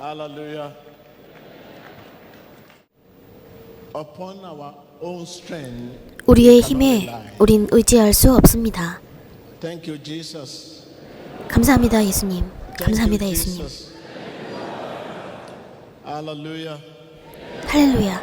Hallelujah. Upon our own strength, 우리의 힘에 우린 의지할 수 없습니다. thank you, Jesus. 감사합니다, 예수님. 감사합니다, 예수님. Hallelujah. 할렐루야.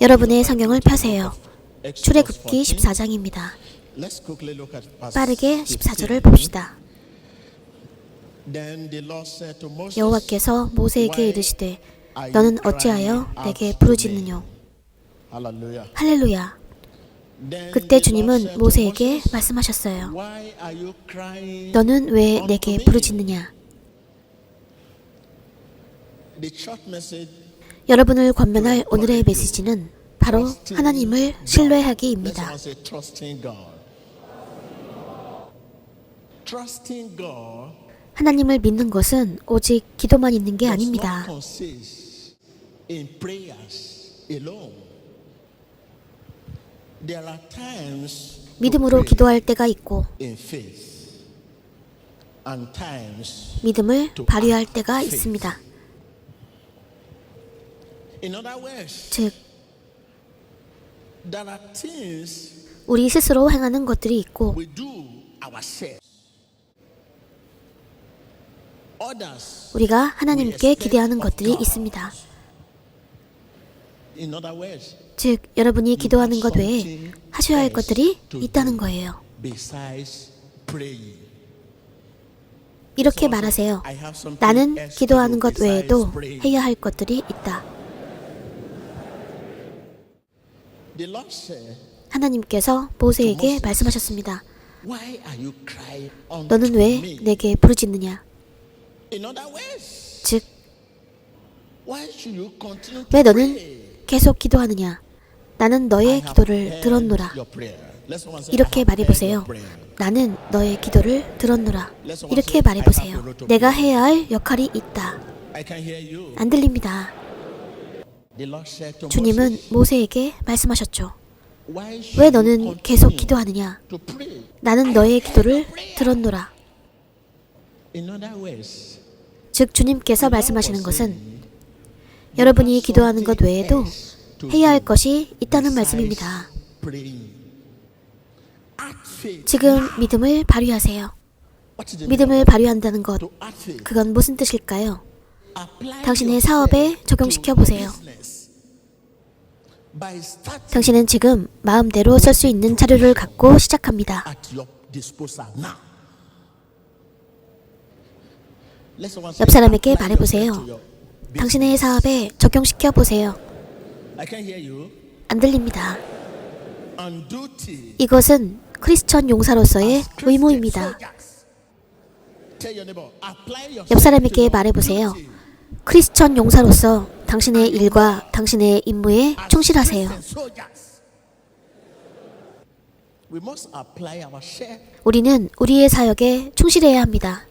여러분의 성경을 펴세요. 출애굽기 14. 14장입니다. Let's quickly look at verse 빠르게 15. 14절을 봅시다. 여호와께서 모세에게 이르시되 너는 어찌하여 내게 부르짖느뇨? 할렐루야. 그때 주님은 모세에게 말씀하셨어요. 너는 왜 내게? 부르짖느냐? 여러분을 권면할 오늘의 메시지는 바로 하나님을 신뢰하기입니다. Trusting God. 하나님을 믿는 것은 오직 기도만 있는 게 아닙니다. 믿음으로 기도할 때가 있고 믿음을 발휘할 때가 있습니다. 즉, 우리 스스로 행하는 것들이 있고 우리가 하나님께 기대하는 것들이 있습니다. 즉, 여러분이 기도하는 것 외에 하셔야 할 것들이 있다는 거예요. 이렇게 말하세요. 나는 기도하는 것 외에도. 해야 할 것들이 있다. 하나님께서 모세에게 말씀하셨습니다. 너는 왜? 내게 부르짖느냐? In other words, 즉, why should you continue to 왜 너는? 계속 기도하느냐? 나는 너의 기도를 들었노라. 이렇게 말해보세요. 나는 너의 기도를 들었노라. 이렇게 말해보세요. 내가 해야 할 역할이 있다. 안 들립니다. 주님은 모세에게 말씀하셨죠. 왜 너는 계속 기도하느냐? 나는 너의 기도를 들었노라. 즉 주님께서 말씀하시는 것은 여러분이 기도하는 것 외에도 해야 할 것이 있다는 말씀입니다. 지금 믿음을 발휘하세요. 믿음을 발휘한다는 것? 그건 무슨 뜻일까요? 당신의 사업에 적용시켜 보세요. 당신은 지금 마음대로 쓸 수 있는 자료를 갖고 시작합니다. at your disposal now. Let someone say, 옆 사람에게 말해보세요. 당신의 사업에 적용시켜 보세요. 안 들립니다. 이것은 크리스천 용사로서의 의무입니다. 옆 사람에게 말해보세요. 크리스천 용사로서 당신의 일과 당신의 임무에 충실하세요. 우리는 우리의 사역에 충실해야 합니다.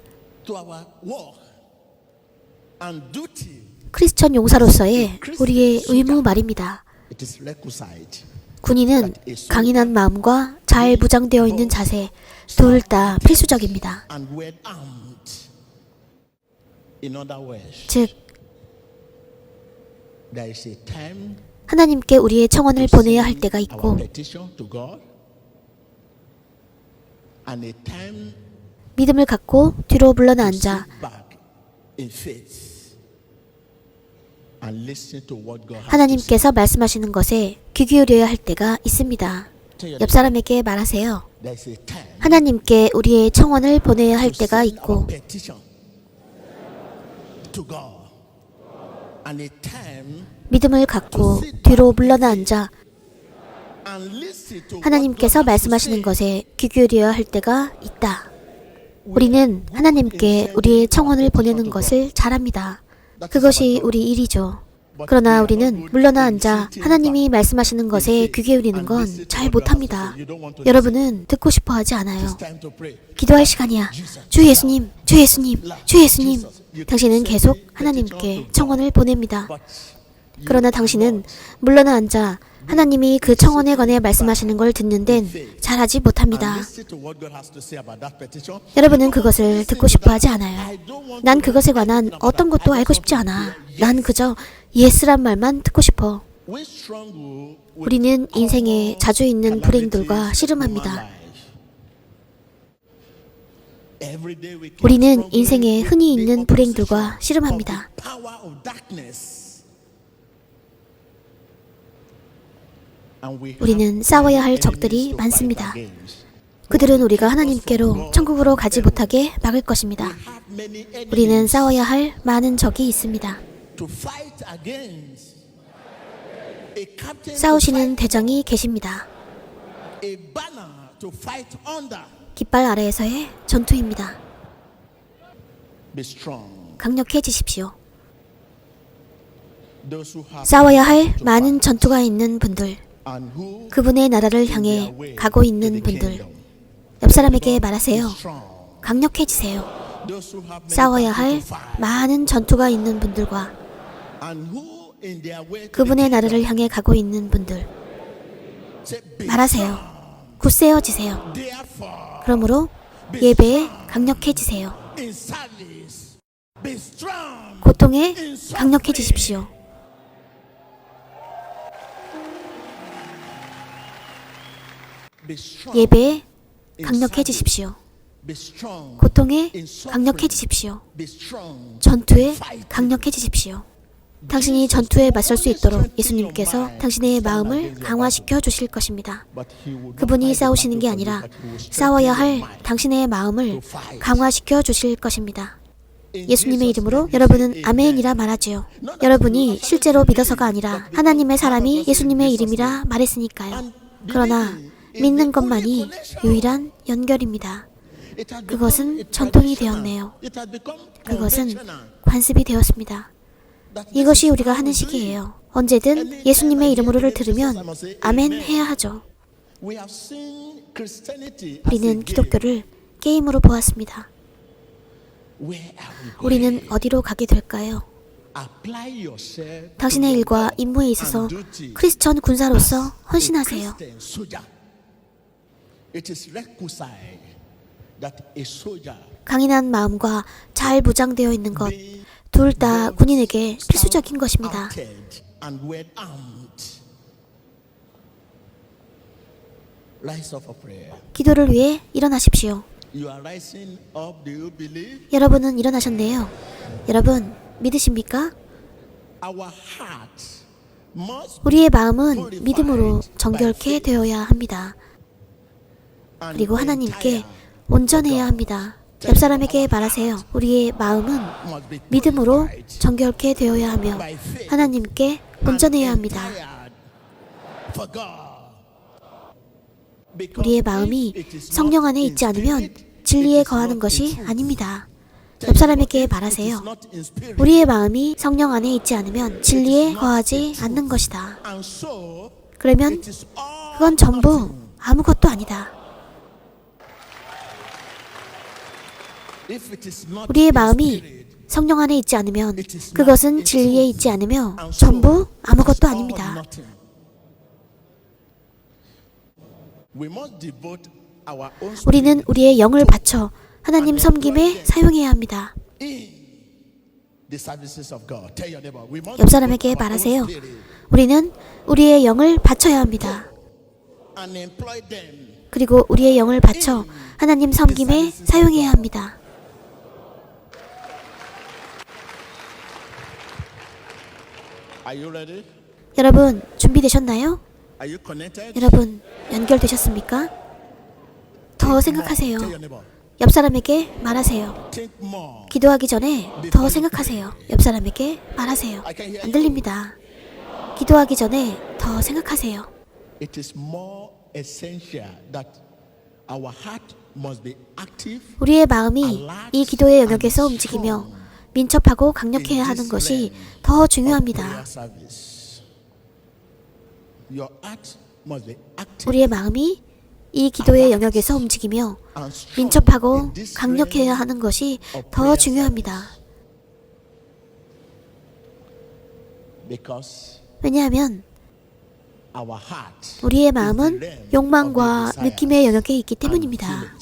크리스천 용사로서의 우리의 의무 말입니다. 군인은 강인한 마음과 잘 무장되어 있는 자세 둘 다 필수적입니다. 즉 하나님께 우리의 청원을 보내야 할 때가 있고 믿음을 갖고 뒤로 물러나 앉아. 하나님께서 말씀하시는 것에 귀 기울여야 할 때가 있습니다. 옆 사람에게 말하세요. 하나님께 우리의 청원을 보내야 할 때가 있고 믿음을 갖고 뒤로 물러나 앉아 하나님께서 말씀하시는. 것에 귀 기울여야 할 때가 있다. 우리는 하나님께 우리의 청원을 보내는 것을 잘합니다. 그것이 우리 일이죠. 그러나 우리는 물러나 앉아 하나님이 말씀하시는 것에 귀 기울이는 건 잘 못합니다. 여러분은 듣고 싶어 하지 않아요. 기도할 시간이야. 주 예수님, 주 예수님, 주 예수님. 당신은 계속 하나님께 청원을 보냅니다. 그러나 당신은 물러나 앉아 하나님이 그 청원에 관해 말씀하시는 걸 듣는 데는 잘하지 못합니다. 여러분은 그것을 듣고 싶어 하지 않아요. 난 그것에 관한 어떤 것도 알고 싶지 않아. 난 그저 예스란 말만 듣고 싶어. 우리는 인생에 자주 있는 불행들과 씨름합니다. 우리는 인생에 흔히 있는 불행들과 씨름합니다. of the power of darkness. And we have 우리는 싸워야 할 적들이 많습니다. fight against. 그들은 우리가 하나님께로 천국으로 가지 못하게 막을 것입니다. 우리는 싸워야 할 많은 적이 있습니다. to fight against. A captain to 싸우시는 fight, 대장이 계십니다. 깃발 아래에서의 전투입니다. 강력해지십시오. 싸워야 할 많은 전투가 있는 분들, 그분의 나라를 향해 가고 있는 분들. 옆 사람에게 말하세요. 강력해지세요. 싸워야 할. 많은 전투가 있는 분들과 그분의 나라를 향해 가고 있는 분들, say, "Be 말하세요. 굳세어지세요. 그러므로 예배에 강력해지세요. 고통에 강력해지십시오. 예배에. Be strong. 고통에 강력해지십시오. Be strong. 전투에 강력해지십시오. 당신이 전투에 맞설 수 있도록 예수님께서 당신의 마음을 강화시켜 주실 것입니다. 그분이 싸우시는 게 아니라 싸워야 할. 당신의 마음을 강화시켜 주실 것입니다. 예수님의 이름으로 여러분은 아멘이라 말하지요. 여러분이 실제로 믿어서가 아니라 하나님의 사람이 예수님의 이름이라 말했으니까요. 그러나 믿는 것만이 유일한 연결입니다. 그것은 전통이. 되었네요. 그것은 관습이 되었습니다. 이것이 우리가 하는. 시기예요. 언제든 예수님의 이름으로를 들으면 아멘 해야 하죠. 우리는. 기독교를 게임으로 보았습니다. 우리는 어디로 가게 될까요? 당신의 일과 임무에 있어서 크리스천 군사로서 헌신하세요. 강인한 마음과 잘 무장되어 있는 것, 둘 다 군인에게 필수적인 것입니다. 기도를 위해 일어나십시오. 여러분은 일어나셨네요. 여러분, 믿으십니까? 우리의 마음은 믿음으로 정결케 되어야 합니다. 그리고 하나님께 온전해야 합니다. 옆 사람에게 말하세요. 우리의 마음은 믿음으로 정결케 되어야 하며 하나님께 온전해야 합니다. 우리의 마음이 성령 안에 있지 않으면 진리에 거하는 것이. 아닙니다. 옆 사람에게 말하세요. 우리의 마음이 성령 안에 있지 않으면 진리에 거하지 않는 것이다. 그러면 그건 전부 아무것도 아니다. If it is not 우리의 마음이 성령 안에 있지 않으면 그것은 진리에 있지 않으며 전부 아무것도 아닙니다. 우리는 우리의 영을 바쳐 하나님 섬김에 사용해야 합니다. 옆 사람에게 말하세요. 우리는 우리의 영을 바쳐야 합니다. 그리고 우리의 영을 바쳐 하나님 섬김에 사용해야 합니다. 여러분, 준비되셨나요? 여러분, 연결되셨습니까? 더. 생각하세요. 옆 사람에게 말하세요. 기도하기 전에 더 생각하세요. 옆 사람에게 말하세요. 안 들립니다. 기도하기 전에 더 생각하세요. 우리의 마음이 이 기도의 영역에서 움직이며 민첩하고 강력해야 하는 것이 더 중요합니다. 우리의 마음이 이 기도의 영역에서 움직이며 민첩하고 강력해야 하는 것이 더 중요합니다. 왜냐하면 우리의 마음은 욕망과 느낌의 영역에 있기 때문입니다.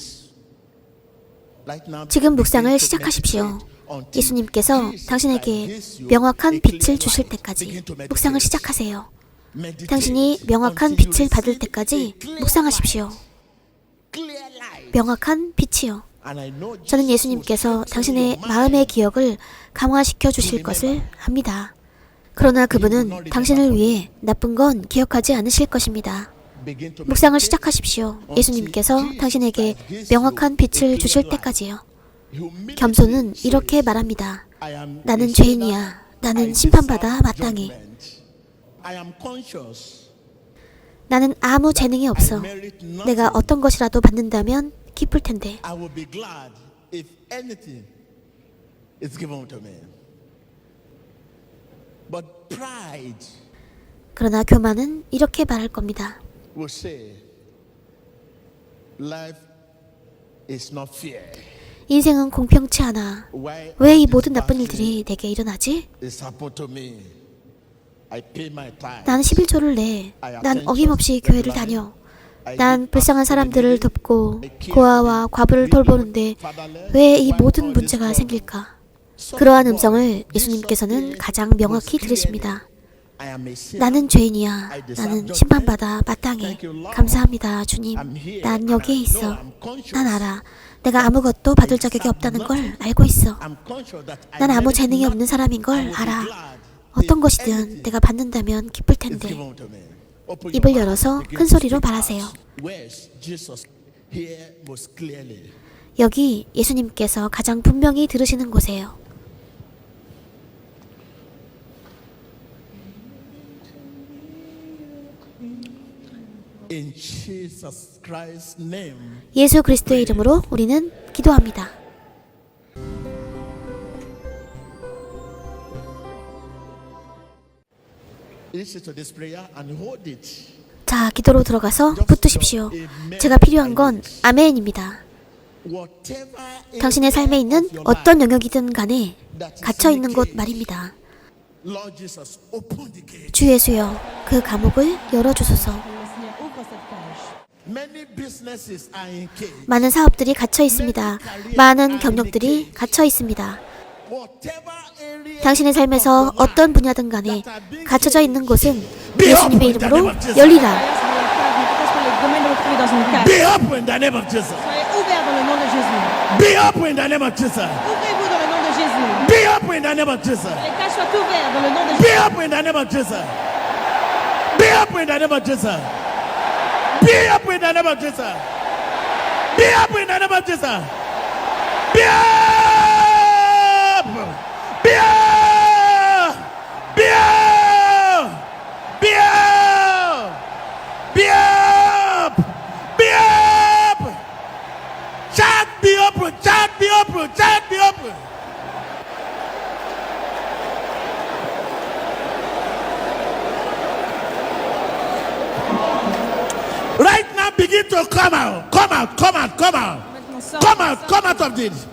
지금 묵상을 시작하십시오. 예수님께서 당신에게 명확한 빛을 주실. 때까지. 묵상을 시작하세요. 당신이 명확한 빛을 받을 때까지 묵상하십시오. 명확한 빛이요. 저는 예수님께서 당신의. 마음의 기억을 강화시켜 주실 것을 압니다. 그러나 그분은 당신을 위해 나쁜 건 기억하지 않으실 것입니다. 묵상을. 시작하십시오. 예수님께서 당신에게 명확한 빛을 주실 때까지요. 겸손은 이렇게 말합니다. 나는. 죄인이야. 나는 심판받아 마땅해. 나는 아무 재능이 없어. 내가 어떤 것이라도 받는다면 기쁠 텐데. 그러나 교만은 이렇게 말할 겁니다. will say, life is not fair. 인생은 공평치 않아. 왜 이 모든 나쁜 일들이 내게 일어나지? 난 11조를 내. 난 어김없이 교회를 다녀. 난 불쌍한 사람들을 돕고 고아와 과부를 돌보는데 왜 이 모든 문제가 생길까? 그러한 음성을 예수님께서는 가장 명확히 들으십니다. 나는 죄인이야. 나는 심판받아 마땅해. 감사합니다, 주님. 난 여기에 있어. 난 알아. 내가 아무것도 받을 자격이 없다는 걸 알고 있어. 난 아무 재능이 없는 사람인 걸 알아. 어떤 것이든 내가 받는다면 기쁠 텐데. 입을 열어서 큰 소리로 말하세요. 여기 예수님께서 가장 분명히 들으시는 곳이에요. 예수 그리스도의 이름으로 우리는 기도합니다. listen to this prayer and hold it. 자, 기도로 들어가서 붙드십시오. 제가 필요한 건 아멘입니다. 당신의 삶에 있는 어떤 영역이든 간에 갇혀 있는 곳 말입니다. Lord Jesus, open the gate. 주 예수여, 그 감옥을 열어주소서. Many businesses are in cage. 많은 사업들이 갇혀 있습니다. 많은 경력들이 갇혀 있습니다. 당신의 삶에서 어떤 분야든 간에 갇혀져 있는 곳은 예수님의 이름으로 열리라. Be up in the name of Jesus. Be up in the name of Jesus. Be up. Be up. Be up. Be up. Be up. Be up. Chad be up. Chad be up. Chad now, begin to come out. Come out. Come out. Come out. Come out. Come out of this.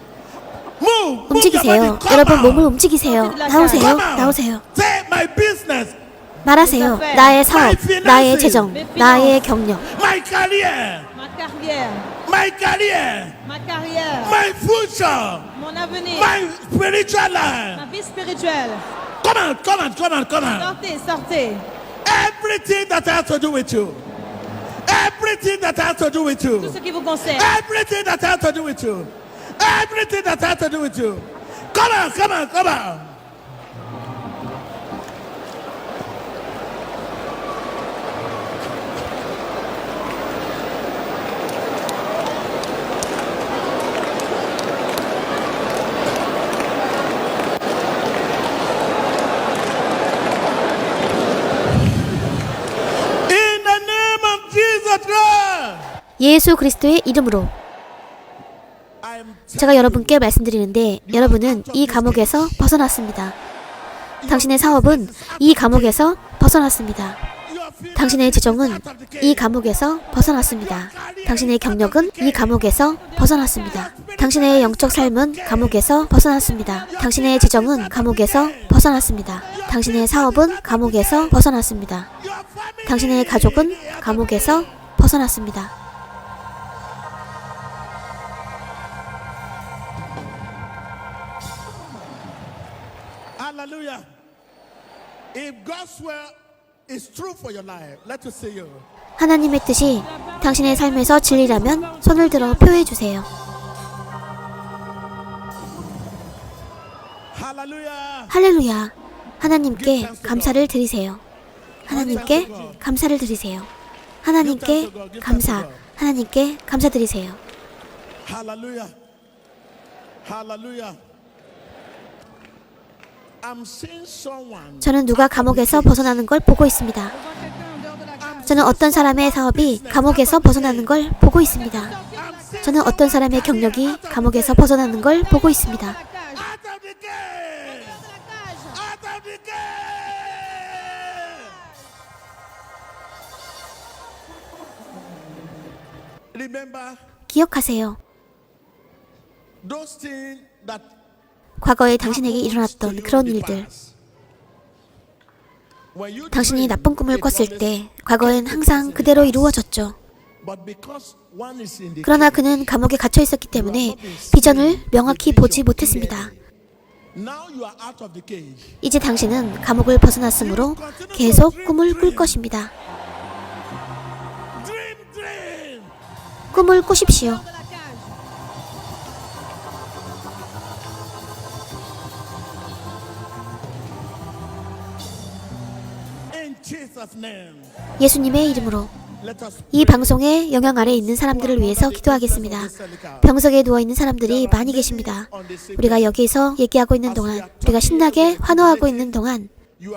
Move. Move your 움직이세요. body. Come 여러분 out. 몸을 움직이세요. 나오세요. Come out. 나오세요. Say my business, 말하세요. 나의 사업, 나의 재정, 나의 경력, my career, Ma carrière, my career, ma carrière, my future, mon avenir, my spiritual life. ma vie spirituelle. Come out. Come out. Come out. Come out. Sortez, sortez. Everything that has to do with you. Everything that has to do with Tout you. ce qui vous concerne. Everything that has to do with you. Everything that has to do with you. Come on, come on, come on. 예수 그리스도의 이름으로 제가 여러분께 말씀드리는데 여러분은 이 감옥에서 벗어났습니다. 당신의 사업은 이 감옥에서 벗어났습니다. 당신의 재정은 이 감옥에서 벗어났습니다. 당신의 경력은 이 감옥에서 벗어났습니다. 당신의 영적 삶은 감옥에서 벗어났습니다. 당신의 재정은 감옥에서 벗어났습니다. 당신의 사업은 감옥에서 벗어났습니다. 당신의 가족은 감옥에서 벗어났습니다. If God's will is true for your life, let us see you. 하나님의 뜻이 당신의 삶에서 진리라면 손을 들어 표해 주세요. 할렐루야. 하나님께 감사를 드리세요. 하나님께 감사를 드리세요. 하나님께 감사. 하나님께 감사드리세요. Seeing someone. 저는 누가 감옥에서 벗어나는 걸 보고 있습니다. 저는 어떤 사람의 사업이 감옥에서 벗어나는 걸 보고 있습니다. 저는 어떤 사람의 경력이 감옥에서 벗어나는 걸 보고 있습니다. 기억하세요. 과거에 당신에게 일어났던 그런 일들. 당신이 나쁜 꿈을 꿨을 때 과거엔 항상 그대로 이루어졌죠. 그러나 그는 감옥에 갇혀 있었기 때문에 비전을 명확히 보지 못했습니다. 이제 당신은 감옥을 벗어났으므로 계속 꿈을 꿀 것입니다. 꿈을 꾸십시오. 예수님의 이름으로 이 방송의 영향 아래 있는 사람들을 위해서 기도하겠습니다. 병석에 누워 있는 사람들이 많이 계십니다. 우리가 여기서 얘기하고 있는 동안, 우리가 신나게 환호하고 있는 동안,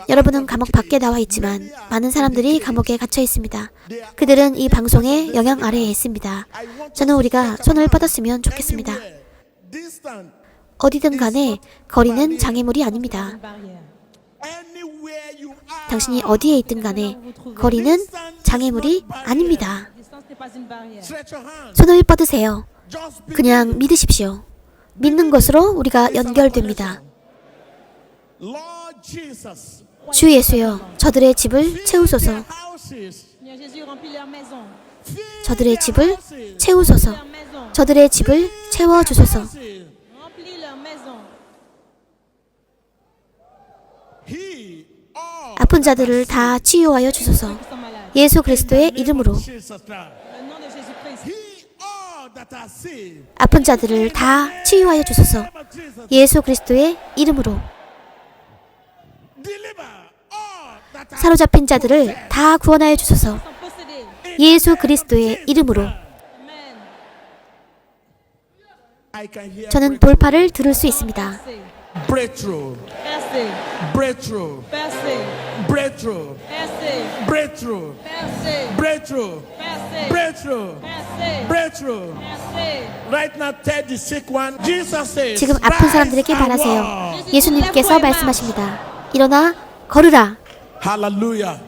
여러분은 감옥 밖에 나와 있지만 많은 사람들이 감옥에 갇혀 있습니다. 그들은 이 방송의 영향 아래에 있습니다. 저는 우리가 손을 뻗었으면 좋겠습니다. 어디든 간에 거리는 장애물이 아닙니다. 당신이 어디에 있든 간에 거리는 장애물이 아닙니다. 손을 뻗으세요. 그냥 믿으십시오. 믿는 것으로 우리가 연결됩니다. 주 예수여, 저들의 집을 채우소서. 저들의 집을. 채우소서. 저들의 집을 채워 주소서. 아픈 자들을 다 치유하여 주소서. 예수 그리스도의 이름으로. 아픈 자들을 다 치유하여 주소서. 예수 그리스도의 이름으로 사로잡힌 자들을 다 구원하여 주소서. 예수 그리스도의 이름으로 저는 돌파를 들을 수 있습니다. breakthrough. Breakthrough. Breakthrough. Breakthrough. Breakthrough. Breakthrough. Breakthrough. Right now, tell the sick one. Jesus says, 지금 아픈 사람들에게 "Rise and 말하세요. walk." 예수님께서 말씀하십니다. 일어나 걸으라. Hallelujah.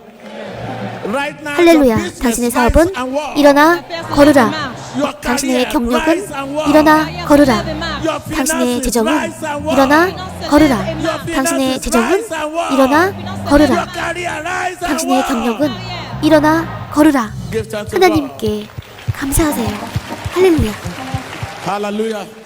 Right now, your 할렐루야. business, 당신의 rise 사업은 and walk. 일어나 걸으라. 당신의 경력은. 일어나 걸으라. 당신의 재정은. 일어나 걸으라. 당신의 재정은. 일어나 걸으라. 당신의. 경력은 일어나 걸으라. 하나님께 감사하세요. 할렐루야. Hallelujah.